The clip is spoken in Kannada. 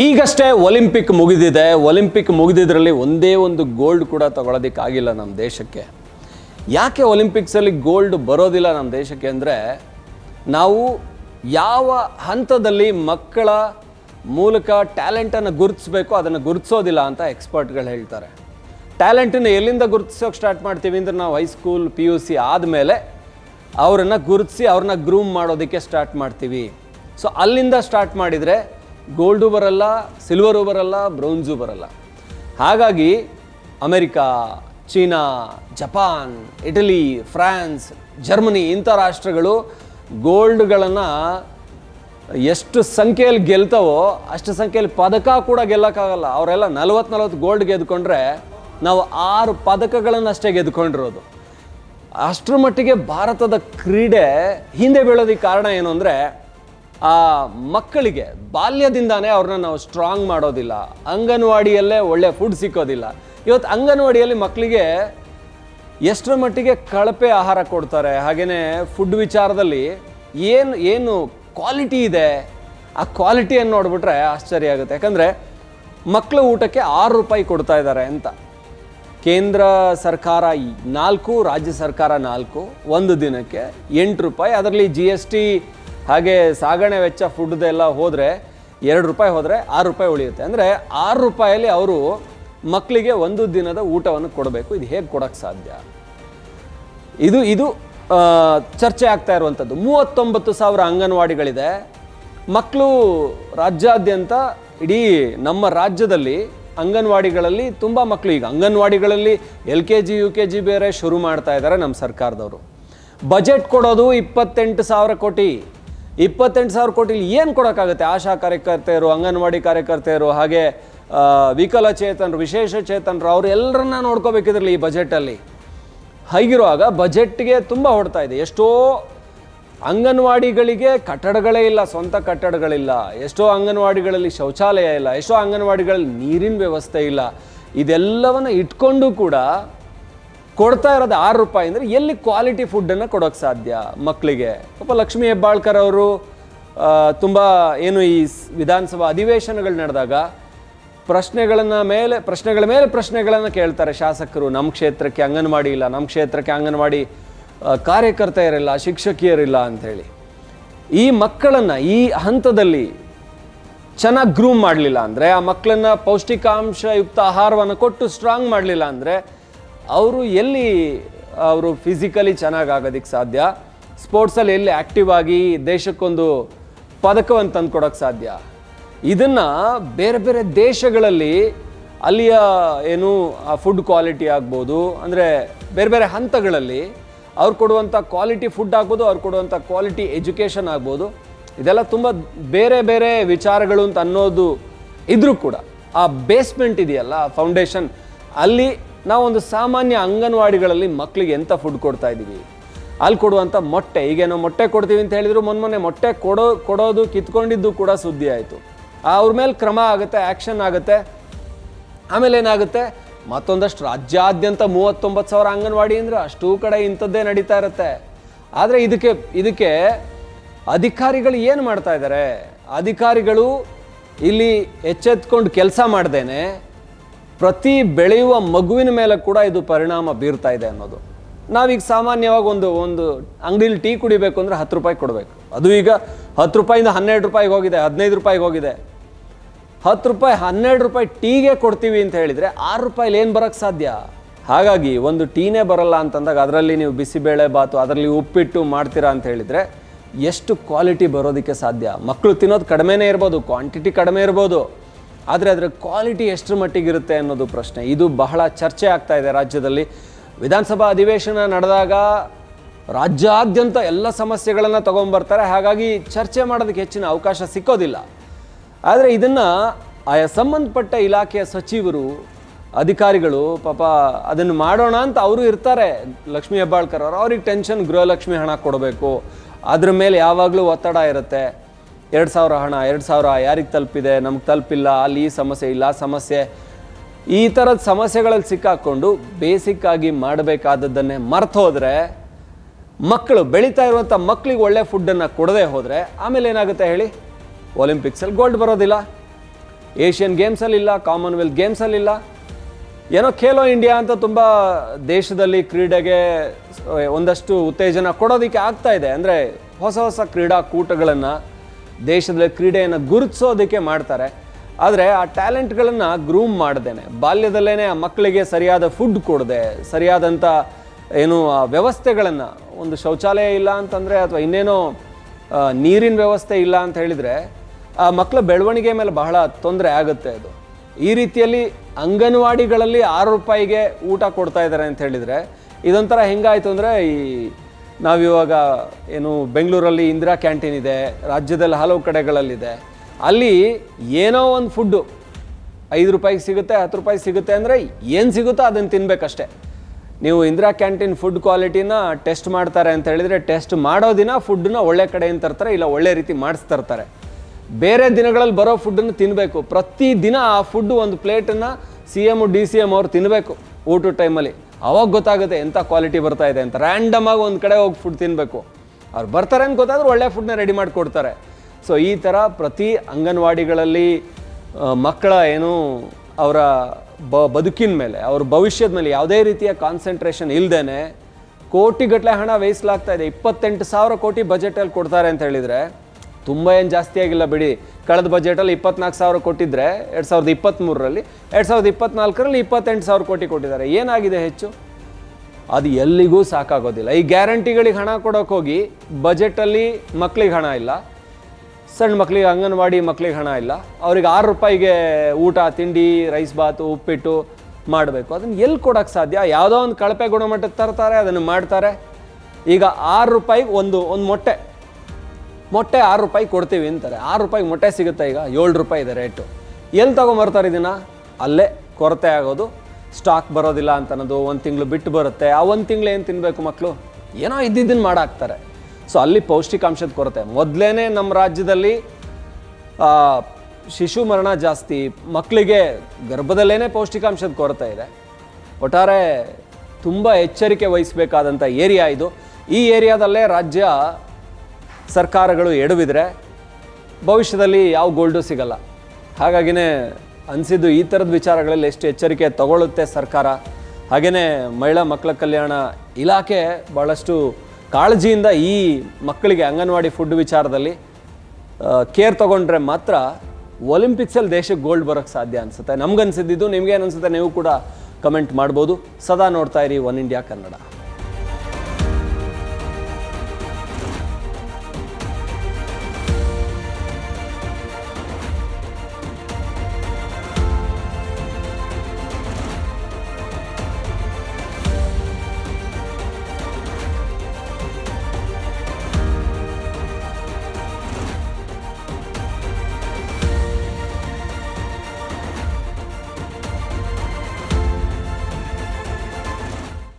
ಈಗಷ್ಟೇ ಒಲಿಂಪಿಕ್ ಮುಗಿದಿದೆ. ಒಲಿಂಪಿಕ್ ಮುಗಿದಿದ್ರಲ್ಲಿ ಒಂದೇ ಒಂದು ಗೋಲ್ಡ್ ಕೂಡ ತಗೊಳ್ಳೋದಕ್ಕಾಗಿಲ್ಲ ನಮ್ಮ ದೇಶಕ್ಕೆ. ಯಾಕೆ ಒಲಿಂಪಿಕ್ಸಲ್ಲಿ ಗೋಲ್ಡ್ ಬರೋದಿಲ್ಲ ನಮ್ಮ ದೇಶಕ್ಕೆ ಅಂದರೆ, ನಾವು ಯಾವ ಹಂತದಲ್ಲಿ ಮಕ್ಕಳ ಮೂಲಕ ಟ್ಯಾಲೆಂಟನ್ನು ಗುರುತಿಸ್ಬೇಕು ಅದನ್ನು ಗುರುತಿಸೋದಿಲ್ಲ ಅಂತ ಎಕ್ಸ್ಪರ್ಟ್ಗಳು ಹೇಳ್ತಾರೆ. ಟ್ಯಾಲೆಂಟನ್ನು ಎಲ್ಲಿಂದ ಗುರುತಿಸೋಕೆ ಸ್ಟಾರ್ಟ್ ಮಾಡ್ತೀವಿ ಅಂದ್ರೆ ನಾವು ಹೈಸ್ಕೂಲ್ ಪಿ ಯು ಸಿ ಆದಮೇಲೆ ಅವರನ್ನು ಗುರುತಿಸಿ ಅವ್ರನ್ನ ಗ್ರೂಮ್ ಮಾಡೋದಕ್ಕೆ ಸ್ಟಾರ್ಟ್ ಮಾಡ್ತೀವಿ. ಸೊ ಅಲ್ಲಿಂದ ಸ್ಟಾರ್ಟ್ ಮಾಡಿದರೆ ಗೋಲ್ಡು ಬರಲ್ಲ ಸಿಲ್ವರು ಬರಲ್ಲ ಬ್ರೌನ್ಸು ಬರಲ್ಲ ಹಾಗಾಗಿ America, China, Japan, Italy, France, Germany ಇಂಥ ರಾಷ್ಟ್ರಗಳು ಗೋಲ್ಡ್ಗಳನ್ನು ಎಷ್ಟು ಸಂಖ್ಯೆಯಲ್ಲಿ ಗೆಲ್ತಾವೋ ಅಷ್ಟು ಸಂಖ್ಯೆಯಲ್ಲಿ ಪದಕ ಕೂಡ ಗೆಲ್ಲೋಕ್ಕಾಗಲ್ಲ. ಅವರೆಲ್ಲ ನಲವತ್ತು ನಲವತ್ತು ಗೋಲ್ಡ್ ಗೆದ್ಕೊಂಡ್ರೆ ನಾವು ಆರು ಪದಕಗಳನ್ನು ಅಷ್ಟೇ ಗೆದ್ಕೊಂಡಿರೋದು. ಅಷ್ಟರ ಮಟ್ಟಿಗೆ ಭಾರತದ ಕ್ರೀಡೆ ಹಿಂದೆ ಬೀಳೋದಕ್ಕೆ ಕಾರಣ ಏನು ಅಂದರೆ ಆ ಮಕ್ಕಳಿಗೆ ಬಾಲ್ಯದಿಂದಾನೇ ಅವ್ರನ್ನ ನಾವು ಸ್ಟ್ರಾಂಗ್ ಮಾಡೋದಿಲ್ಲ. ಅಂಗನವಾಡಿಯಲ್ಲೇ ಒಳ್ಳೆ ಫುಡ್ ಸಿಕ್ಕೋದಿಲ್ಲ. ಇವತ್ತು ಅಂಗನವಾಡಿಯಲ್ಲಿ ಮಕ್ಕಳಿಗೆ ಎಷ್ಟರ ಮಟ್ಟಿಗೆ ಕಳಪೆ ಆಹಾರ ಕೊಡ್ತಾರೆ ಹಾಗೆಯೇ ಫುಡ್ ವಿಚಾರದಲ್ಲಿ ಏನು ಏನು ಕ್ವಾಲಿಟಿ ಇದೆ, ಆ ಕ್ವಾಲಿಟಿಯನ್ನು ನೋಡಿಬಿಟ್ರೆ ಆಶ್ಚರ್ಯ ಆಗುತ್ತೆ. ಯಾಕಂದರೆ ಮಕ್ಕಳ ಊಟಕ್ಕೆ ಆರು ರೂಪಾಯಿ ಕೊಡ್ತಾ ಇದ್ದಾರೆ ಅಂತ. ಕೇಂದ್ರ ಸರ್ಕಾರ ನಾಲ್ಕು, ರಾಜ್ಯ ಸರ್ಕಾರ ನಾಲ್ಕು, ಒಂದು ದಿನಕ್ಕೆ ಎಂಟು ರೂಪಾಯಿ. ಅದರಲ್ಲಿ ಜಿ ಎಸ್ ಟಿ ಹಾಗೆ ಸಾಗಣೆ ವೆಚ್ಚ ಫುಡ್ದೆಲ್ಲ ಹೋದರೆ ಎರಡು ರೂಪಾಯಿ ಹೋದರೆ ಆರು ರೂಪಾಯಿ ಉಳಿಯುತ್ತೆ. ಅಂದರೆ ಆರು ರೂಪಾಯಲ್ಲಿ ಅವರು ಮಕ್ಕಳಿಗೆ ಒಂದು ದಿನದ ಊಟವನ್ನು ಕೊಡಬೇಕು. ಇದು ಹೇಗೆ ಕೊಡೋಕ್ಕೆ ಸಾಧ್ಯ? ಇದು ಇದು ಚರ್ಚೆ ಆಗ್ತಾ ಇರುವಂಥದ್ದು ಮೂವತ್ತೊಂಬತ್ತು ಸಾವಿರ ಅಂಗನವಾಡಿಗಳಿದೆ. ಮಕ್ಕಳು ರಾಜ್ಯಾದ್ಯಂತ ಇಡೀ ನಮ್ಮ ರಾಜ್ಯದಲ್ಲಿ ಅಂಗನವಾಡಿಗಳಲ್ಲಿ ತುಂಬ ಮಕ್ಕಳು ಈಗ ಅಂಗನವಾಡಿಗಳಲ್ಲಿ L K G, U K G ಬೇರೆ ಶುರು ಮಾಡ್ತಾ ಇದ್ದಾರೆ ನಮ್ಮ ಸರ್ಕಾರದವರು. ಬಜೆಟ್ ಕೊಡೋದು ಇಪ್ಪತ್ತೆಂಟು ಸಾವಿರ ಕೋಟಿ. ಇಪ್ಪತ್ತೆಂಟು ಸಾವಿರ ಕೋಟಿಲಿ ಏನು ಕೊಡೋಕ್ಕಾಗುತ್ತೆ? ಆಶಾ ಕಾರ್ಯಕರ್ತೆಯರು, ಅಂಗನವಾಡಿ ಕಾರ್ಯಕರ್ತೆಯರು, ಹಾಗೆ ವಿಕಲಚೇತನರು ವಿಶೇಷ ಚೇತನರು, ಅವ್ರು ನೋಡ್ಕೋಬೇಕಿದ್ರಲ್ಲಿ ಈ ಬಜೆಟಲ್ಲಿ? ಹಾಗಿರುವಾಗ ಬಜೆಟ್ಗೆ ತುಂಬ ಹೊಡ್ತಾ ಇದೆ. ಎಷ್ಟೋ ಅಂಗನವಾಡಿಗಳಿಗೆ ಕಟ್ಟಡಗಳೇ ಇಲ್ಲ, ಸ್ವಂತ ಕಟ್ಟಡಗಳಿಲ್ಲ. ಎಷ್ಟೋ ಅಂಗನವಾಡಿಗಳಲ್ಲಿ ಶೌಚಾಲಯ ಇಲ್ಲ, ಎಷ್ಟೋ ಅಂಗನವಾಡಿಗಳಲ್ಲಿ ನೀರಿನ ವ್ಯವಸ್ಥೆ ಇಲ್ಲ. ಇದೆಲ್ಲವನ್ನು ಇಟ್ಕೊಂಡು ಕೂಡ ಕೊಡ್ತಾ ಇರೋದು ಆರು ರೂಪಾಯಿ ಅಂದರೆ ಎಲ್ಲಿ ಕ್ವಾಲಿಟಿ ಫುಡ್ಡನ್ನು ಕೊಡೋಕ್ಕೆ ಸಾಧ್ಯ ಮಕ್ಕಳಿಗೆ ಪಾಪ ಲಕ್ಷ್ಮೀ ಹೆಬ್ಬಾಳ್ಕರ್ ಅವರು ತುಂಬ ಏನು ಈ ವಿಧಾನಸಭಾ ಅಧಿವೇಶನಗಳು ನಡೆದಾಗ ಪ್ರಶ್ನೆಗಳನ್ನ ಮೇಲೆ, ಪ್ರಶ್ನೆಗಳ ಮೇಲೆ ಪ್ರಶ್ನೆಗಳನ್ನು ಕೇಳ್ತಾರೆ ಶಾಸಕರು. ನಮ್ಮ ಕ್ಷೇತ್ರಕ್ಕೆ ಅಂಗನವಾಡಿ ಇಲ್ಲ ನಮ್ಮ ಕ್ಷೇತ್ರಕ್ಕೆ ಅಂಗನವಾಡಿ ಕಾರ್ಯಕರ್ತ ಕಾರ್ಯಕರ್ತೆಯರಿಲ್ಲ, ಶಿಕ್ಷಕಿಯರಿಲ್ಲ ಅಂಥೇಳಿ. ಈ ಮಕ್ಕಳನ್ನು ಈ ಹಂತದಲ್ಲಿ ಚೆನ್ನಾಗಿ ಗ್ರೂಮ್ ಮಾಡಲಿಲ್ಲ ಅಂದರೆ, ಆ ಮಕ್ಕಳನ್ನು ಪೌಷ್ಟಿಕಾಂಶಯುಕ್ತ ಆಹಾರವನ್ನು ಕೊಟ್ಟು ಸ್ಟ್ರಾಂಗ್ ಮಾಡಲಿಲ್ಲ ಅಂದರೆ ಅವರು ಎಲ್ಲಿ, ಅವರು ಫಿಸಿಕಲಿ ಚೆನ್ನಾಗಿ ಆಗೋದಕ್ಕೆ ಸಾಧ್ಯ? ಸ್ಪೋರ್ಟ್ಸಲ್ಲಿ ಎಲ್ಲಿ ಆ್ಯಕ್ಟಿವ್ ಆಗಿ ದೇಶಕ್ಕೊಂದು ಪದಕವನ್ನು ತಂದುಕೊಡೋಕ್ಕೆ ಸಾಧ್ಯ? ಇದನ್ನು ಬೇರೆ ಬೇರೆ ದೇಶಗಳಲ್ಲಿ ಅಲ್ಲಿಯ ಏನು, ಆ ಫುಡ್ ಕ್ವಾಲಿಟಿ ಆಗ್ಬೋದು, ಅಂದರೆ ಬೇರೆ ಬೇರೆ ಹಂತಗಳಲ್ಲಿ ಅವ್ರು ಕೊಡುವಂಥ ಕ್ವಾಲಿಟಿ ಫುಡ್ ಆಗ್ಬೋದು, ಅವ್ರು ಕೊಡುವಂಥ ಕ್ವಾಲಿಟಿ ಎಜುಕೇಷನ್ ಆಗ್ಬೋದು. ಇದೆಲ್ಲ ತುಂಬ ಬೇರೆ ಬೇರೆ ವಿಚಾರಗಳು ಅಂತ ಅನ್ನೋದು ಇದ್ರೂ ಕೂಡ, ಆ ಬೇಸ್ಮೆಂಟ್ ಇದೆಯಲ್ಲ ಫೌಂಡೇಶನ್ ಅಲ್ಲಿ ನಾವೊಂದು ಸಾಮಾನ್ಯ ಅಂಗನವಾಡಿಗಳಲ್ಲಿ ಮಕ್ಕಳಿಗೆ ಎಂಥ ಫುಡ್ ಕೊಡ್ತಾ ಇದ್ದೀವಿ? ಅಲ್ಲಿ ಕೊಡುವಂಥ ಮೊಟ್ಟೆ, ಈಗೇನೋ ಮೊಟ್ಟೆ ಕೊಡ್ತೀವಿ ಅಂತ ಹೇಳಿದ್ರು ಮೊನ್ನೆ ಮೊನ್ನೆ ಮೊಟ್ಟೆ ಕೊಡೋ, ಕೊಡೋದು ಕಿತ್ಕೊಂಡಿದ್ದು ಕೂಡ ಸುದ್ದಿ ಆಯಿತು. ಅವ್ರ ಮೇಲೆ ಕ್ರಮ ಆಗುತ್ತೆ ಆ್ಯಕ್ಷನ್ ಆಗುತ್ತೆ. ಆಮೇಲೆ ಏನಾಗುತ್ತೆ? ಮತ್ತೊಂದಷ್ಟು ರಾಜ್ಯಾದ್ಯಂತ ಮೂವತ್ತೊಂಬತ್ತು ಸಾವಿರ ಅಂಗನವಾಡಿ ಅಂದರೆ ಅಷ್ಟೂ ಕಡೆ ಇಂಥದ್ದೇ ನಡೀತಾ ಇರುತ್ತೆ. ಆದರೆ ಇದಕ್ಕೆ ಇದಕ್ಕೆ ಅಧಿಕಾರಿಗಳು ಏನು ಮಾಡ್ತಾ ಇದ್ದಾರೆ ಅಧಿಕಾರಿಗಳು ಇಲ್ಲಿ ಎಚ್ಚೆತ್ಕೊಂಡು ಕೆಲಸ ಮಾಡ್ದೇನೆ. ಪ್ರತಿ ಬೆಳೆಯುವ ಮಗುವಿನ ಮೇಲೆ ಕೂಡ ಇದು ಪರಿಣಾಮ ಬೀರ್ತಾ ಇದೆ ಅನ್ನೋದು. ನಾವೀಗ ಸಾಮಾನ್ಯವಾಗಿ ಒಂದು ಒಂದು ಅಂಗಡಿಲಿ ಟೀ ಕುಡಿಬೇಕು ಅಂದರೆ ಹತ್ತು ರೂಪಾಯಿ ಕೊಡಬೇಕು. ಅದು ಈಗ ಹತ್ತು ರೂಪಾಯಿಂದ ಹನ್ನೆರಡು ರೂಪಾಯಿಗೆ ಹೋಗಿದೆ, ಹದಿನೈದು ರೂಪಾಯಿಗೆ ಹೋಗಿದೆ. ಹತ್ತು ರೂಪಾಯಿ, ಹನ್ನೆರಡು ರೂಪಾಯಿ ಟೀಗೆ ಕೊಡ್ತೀವಿ ಅಂತ ಹೇಳಿದರೆ ಆರು ರೂಪಾಯಿಲಿ ಏನು ಬರೋಕ್ಕೆ ಸಾಧ್ಯ? ಹಾಗಾಗಿ ಒಂದು ಟೀನೇ ಬರಲ್ಲ ಅಂತಂದಾಗ ಅದರಲ್ಲಿ ನೀವು ಬಿಸಿಬೇಳೆ ಬಾತು, ಅದರಲ್ಲಿ ಉಪ್ಪಿಟ್ಟು ಮಾಡ್ತೀರಾ ಅಂತ ಹೇಳಿದರೆ ಎಷ್ಟು ಕ್ವಾಲಿಟಿ ಬರೋದಕ್ಕೆ ಸಾಧ್ಯ? ಮಕ್ಕಳು ತಿನ್ನೋದು ಕಡಿಮೆನೇ ಇರ್ಬೋದು, ಕ್ವಾಂಟಿಟಿ ಕಡಿಮೆ ಇರ್ಬೋದು. ಆದರೆ ಅದರ ಕ್ವಾಲಿಟಿ ಎಷ್ಟರ ಮಟ್ಟಿಗಿರುತ್ತೆ ಅನ್ನೋದು ಪ್ರಶ್ನೆ. ಇದು ಬಹಳ ಚರ್ಚೆ ಆಗ್ತಾ ಇದೆ ರಾಜ್ಯದಲ್ಲಿ. ವಿಧಾನಸಭಾ ಅಧಿವೇಶನ ನಡೆದಾಗ ರಾಜ್ಯಾದ್ಯಂತ ಎಲ್ಲ ಸಮಸ್ಯೆಗಳನ್ನು ತಗೊಂಬರ್ತಾರೆ ಹಾಗಾಗಿ ಚರ್ಚೆ ಮಾಡೋದಕ್ಕೆ ಹೆಚ್ಚಿನ ಅವಕಾಶ ಸಿಕ್ಕೋದಿಲ್ಲ. ಆದರೆ ಇದನ್ನು ಆಯಾ ಸಂಬಂಧಪಟ್ಟ ಇಲಾಖೆಯ ಸಚಿವರು, ಅಧಿಕಾರಿಗಳು ಪಾಪ ಅದನ್ನು ಮಾಡೋಣ ಅಂತ ಅವರು ಇರ್ತಾರೆ. ಲಕ್ಷ್ಮೀ ಹೆಬ್ಬಾಳ್ಕರ್ ಅವರು. ಅವ್ರಿಗೆ ಟೆನ್ಷನ್ ಗೃಹಲಕ್ಷ್ಮಿ ಹಣ ಕೊಡಬೇಕು. ಅದ್ರ ಮೇಲೆ ಯಾವಾಗಲೂ ಒತ್ತಡ ಇರುತ್ತೆ. ಎರಡು ಸಾವಿರ ಹಣ, ಎರಡು ಸಾವಿರ ಯಾರಿಗೆ ತಲುಪಿದೆ, ನಮ್ಗೆ ತಲುಪಿಲ್ಲ, ಅಲ್ಲಿ ಈ ಸಮಸ್ಯೆ ಇಲ್ಲ, ಆ ಸಮಸ್ಯೆ. ಈ ಥರದ ಸಮಸ್ಯೆಗಳಲ್ಲಿ ಸಿಕ್ಕಾಕ್ಕೊಂಡು ಬೇಸಿಕ್ ಆಗಿ ಮಾಡಬೇಕಾದದ್ದನ್ನೇ ಮರ್ತು ಹೋದರೆ ಮಕ್ಕಳು ಬೆಳೀತಾ ಇರುವಂಥ ಮಕ್ಕಳಿಗೆ ಒಳ್ಳೆ ಫುಡ್ಡನ್ನು ಕೊಡದೆ ಹೋದರೆ ಆಮೇಲೆ ಏನಾಗುತ್ತೆ ಹೇಳಿ? ಒಲಿಂಪಿಕ್ಸಲ್ಲಿ ಗೋಲ್ಡ್ ಬರೋದಿಲ್ಲ. ಏಷ್ಯನ್ ಗೇಮ್ಸಲ್ಲಿಲ್ಲ ಕಾಮನ್ವೆಲ್ತ್ ಗೇಮ್ಸಲ್ಲಿಲ್ಲ ಏನೋ ಖೇಲೋ ಇಂಡಿಯಾ ಅಂತ ತುಂಬ ದೇಶದಲ್ಲಿ ಕ್ರೀಡೆಗೆ ಒಂದಷ್ಟು ಉತ್ತೇಜನ ಕೊಡೋದಕ್ಕೆ ಆಗ್ತಾ ಇದೆ. ಅಂದರೆ ಹೊಸ ಹೊಸ ಕ್ರೀಡಾಕೂಟಗಳನ್ನು ದೇಶದಲ್ಲಿ ಕ್ರೀಡೆಯನ್ನು ಗುರುತಿಸೋದಕ್ಕೆ ಮಾಡ್ತಾರೆ. ಆದರೆ ಆ ಟ್ಯಾಲೆಂಟ್ಗಳನ್ನು ಗ್ರೂಮ್ ಮಾಡ್ದೇನೆ. ಬಾಲ್ಯದಲ್ಲೇ ಆ ಮಕ್ಕಳಿಗೆ ಸರಿಯಾದ ಫುಡ್ ಕೊಡದೆ ಸರಿಯಾದಂಥ ಏನು ವ್ಯವಸ್ಥೆಗಳನ್ನು. ಒಂದು ಶೌಚಾಲಯ ಇಲ್ಲ ಅಂತಂದರೆ ಅಥವಾ ಇನ್ನೇನೋ ನೀರಿನ ವ್ಯವಸ್ಥೆ ಇಲ್ಲ ಅಂತ ಹೇಳಿದರೆ ಆ ಮಕ್ಕಳ ಬೆಳವಣಿಗೆ ಮೇಲೆ ಬಹಳ ತೊಂದರೆ ಆಗುತ್ತೆ ಅದು. ಈ ರೀತಿಯಲ್ಲಿ ಅಂಗನವಾಡಿಗಳಲ್ಲಿ ಆರು ರೂಪಾಯಿಗೆ ಊಟ ಕೊಡ್ತಾ ಇದ್ದಾರೆ ಅಂತ ಹೇಳಿದರೆ ಇದೊಂಥರ ಹೆಂಗಾಯಿತು ಅಂದರೆ ಈ ನಾವಿವಾಗ ಏನು ಬೆಂಗಳೂರಲ್ಲಿ ಇಂದಿರಾ ಕ್ಯಾಂಟೀನ್ ಇದೆ, ರಾಜ್ಯದಲ್ಲಿ ಹಲವು ಕಡೆಗಳಲ್ಲಿದೆ. ಅಲ್ಲಿ ಏನೋ ಒಂದು ಫುಡ್ಡು, ಐದು ರೂಪಾಯಿಗೆ ಸಿಗುತ್ತೆ, ಹತ್ತು ರೂಪಾಯಿ ಸಿಗುತ್ತೆ ಅಂದರೆ ಏನು ಸಿಗುತ್ತೋ ಅದನ್ನು ತಿನ್ಬೇಕಷ್ಟೆ. ನೀವು ಇಂದಿರಾ ಕ್ಯಾಂಟೀನ್ ಫುಡ್ ಕ್ವಾಲಿಟಿನ ಟೆಸ್ಟ್ ಮಾಡ್ತಾರೆ ಅಂತ ಹೇಳಿದರೆ ಟೆಸ್ಟ್ ಮಾಡೋ ದಿನ ಫುಡ್ಡನ್ನ ಒಳ್ಳೆ ಕಡೆಯಿಂದ ತರ್ತಾರೆ, ಇಲ್ಲ ಒಳ್ಳೆ ರೀತಿ ಮಾಡಿಸ್ತರ್ತಾರೆ ಬೇರೆ ದಿನಗಳಲ್ಲಿ ಬರೋ ಫುಡ್ಡನ್ನು ತಿನ್ನಬೇಕು ಪ್ರತಿ ದಿನ ಆ ಫುಡ್ ಒಂದು ಪ್ಲೇಟನ್ನು C M D C M ಅವ್ರು ತಿನ್ನಬೇಕು ಊಟದ ಟೈಮಲ್ಲಿ ಅವಾಗ ಗೊತ್ತಾಗುತ್ತೆ ಎಂಥ ಕ್ವಾಲಿಟಿ ಬರ್ತಾ ಇದೆ ಅಂತ. ರ್ಯಾಂಡಮ್ ಆಗಿ ಒಂದು ಕಡೆ ಹೋಗಿ ಫುಡ್ ತಿನ್ನಬೇಕು ಅವ್ರು ಬರ್ತಾರೆ ಅಂತ ಗೊತ್ತಾದ್ರೆ ಒಳ್ಳೆ ಫುಡ್ನ ರೆಡಿ ಮಾಡಿ ಕೊಡ್ತಾರೆ ಸೊ ಈ ಥರ ಪ್ರತಿ ಅಂಗನವಾಡಿಗಳಲ್ಲಿ ಮಕ್ಕಳ ಏನು ಅವರ ಬ, ಬದುಕಿನ ಮೇಲೆ, ಅವ್ರ ಭವಿಷ್ಯದ ಮೇಲೆ ಯಾವುದೇ ರೀತಿಯ ಕಾನ್ಸಂಟ್ರೇಷನ್ ಇಲ್ಲದೇ ಕೋಟಿಗಟ್ಟಲೆ ಹಣ ವ್ಯಯಿಸಲಾಗ್ತಾ ಇದೆ. ಇಪ್ಪತ್ತೆಂಟು ಸಾವಿರ ಕೋಟಿ ಬಜೆಟಲ್ಲಿ ಕೊಡ್ತಾರೆ ಅಂತ ಹೇಳಿದರೆ ತುಂಬ ಏನು ಜಾಸ್ತಿ ಆಗಿಲ್ಲ ಬಿಡಿ. ಕಳೆದ ಬಜೆಟಲ್ಲಿ ಇಪ್ಪತ್ನಾಲ್ಕು ಸಾವಿರ ಕೊಟ್ಟಿದ್ದರೆ ಎರಡು ಸಾವಿರದ ಇಪ್ಪತ್ತ್ಮೂರರಲ್ಲಿ ಎರಡು ಸಾವಿರದ ಇಪ್ಪತ್ನಾಲ್ಕರಲ್ಲಿ ಇಪ್ಪತ್ತೆಂಟು ಸಾವಿರ ಕೋಟಿ ಕೊಟ್ಟಿದ್ದಾರೆ. ಏನಾಗಿದೆ ಹೆಚ್ಚು? ಅದು ಎಲ್ಲಿಗೂ ಸಾಕಾಗೋದಿಲ್ಲ. ಈ ಗ್ಯಾರಂಟಿಗಳಿಗೆ ಹಣ ಕೊಡೋಕೆ ಹೋಗಿ ಬಜೆಟಲ್ಲಿ ಮಕ್ಳಿಗೆ ಹಣ ಇಲ್ಲ. ಸಣ್ಣ ಮಕ್ಕಳಿಗೆ ಅಂಗನವಾಡಿ ಮಕ್ಳಿಗೆ ಹಣ ಇಲ್ಲ. ಅವ್ರಿಗೆ ಆರು ರೂಪಾಯಿಗೆ ಊಟ, ತಿಂಡಿ ರೈಸ್ ಬಾತು ಉಪ್ಪಿಟ್ಟು ಮಾಡಬೇಕು. ಅದನ್ನು ಎಲ್ಲಿ ಕೊಡೋಕ್ಕೆ ಸಾಧ್ಯ? ಯಾವುದೋ ಒಂದು ಕಳಪೆ ಗುಣಮಟ್ಟದ ತರ್ತಾರೆ, ಅದನ್ನು ಮಾಡ್ತಾರೆ. ಈಗ ಆರು ರೂಪಾಯಿಗೆ ಒಂದು ಒಂದು ಮೊಟ್ಟೆ. ಮೊಟ್ಟೆ ಆರು ರೂಪಾಯಿ ಕೊಡ್ತೀವಿ ಅಂತಾರೆ. ಆರು ರೂಪಾಯಿಗೆ ಮೊಟ್ಟೆ ಸಿಗುತ್ತೆ ಈಗ, ಏಳು ರೂಪಾಯಿ ಇದೆ ರೇಟು ಎಲ್ಲಿ ತೊಗೊಂಬರ್ತಾರೆ ಇದನ್ನು? ಅಲ್ಲೇ ಕೊರತೆ ಆಗೋದು. ಸ್ಟಾಕ್ ಬರೋದಿಲ್ಲ ಅಂತ ಅನ್ನೋದು ಒಂದು ತಿಂಗಳು ಬಿಟ್ಟು ಬರುತ್ತೆ. ಆ ಒಂದು ತಿಂಗಳು ಏನು ತಿನ್ನಬೇಕು ಮಕ್ಕಳು ಏನೋ ಇದ್ದಿದ್ದನ್ನು ಮಾಡಾಕ್ತಾರೆ. ಸೊ ಅಲ್ಲಿ ಪೌಷ್ಟಿಕಾಂಶದ ಕೊರತೆ. ಮೊದಲೇ ನಮ್ಮ ರಾಜ್ಯದಲ್ಲಿ ಶಿಶು ಮರಣ ಜಾಸ್ತಿ ಮಕ್ಕಳಿಗೆ ಗರ್ಭದಲ್ಲೇ ಪೌಷ್ಟಿಕಾಂಶದ ಕೊರತೆ ಇದೆ. ಒಟ್ಟಾರೆ ತುಂಬ ಎಚ್ಚರಿಕೆ ವಹಿಸಬೇಕಾದಂಥ ಏರಿಯಾ ಇದು. ಈ ಏರಿಯಾದಲ್ಲೇ ರಾಜ್ಯ ಸರ್ಕಾರಗಳು ಎಡವಿದ್ರೆ ಭವಿಷ್ಯದಲ್ಲಿ ಯಾವ ಗೋಲ್ಡು ಸಿಗಲ್ಲ. ಹಾಗಾಗಿನೇ ಅನಿಸಿದ್ದು ಈ ಥರದ ವಿಚಾರಗಳಲ್ಲಿ ಎಷ್ಟು ಎಚ್ಚರಿಕೆ ತಗೊಳ್ಳುತ್ತೆ ಸರ್ಕಾರ. ಹಾಗೆಯೇ ಮಹಿಳಾ ಮಕ್ಕಳ ಕಲ್ಯಾಣ ಇಲಾಖೆ ಭಾಳಷ್ಟು ಕಾಳಜಿಯಿಂದ ಈ ಮಕ್ಕಳಿಗೆ ಅಂಗನವಾಡಿ ಫುಡ್ ವಿಚಾರದಲ್ಲಿ ಕೇರ್ ತಗೊಂಡ್ರೆ ಮಾತ್ರ ಒಲಿಂಪಿಕ್ಸಲ್ಲಿ ದೇಶಕ್ಕೆ ಗೋಲ್ಡ್ ಬರೋಕ್ಕೆ ಸಾಧ್ಯ ಅನಿಸುತ್ತೆ. ನಮ್ಗೆ ಅನಿಸಿದ್ದು ನಿಮ್ಗೇನು ಅನಿಸುತ್ತೆ ನೀವು ಕೂಡ ಕಮೆಂಟ್ ಮಾಡ್ಬೋದು. ಸದಾ ನೋಡ್ತಾ ಇರಿ ಒನ್ ಇಂಡಿಯಾ ಕನ್ನಡ.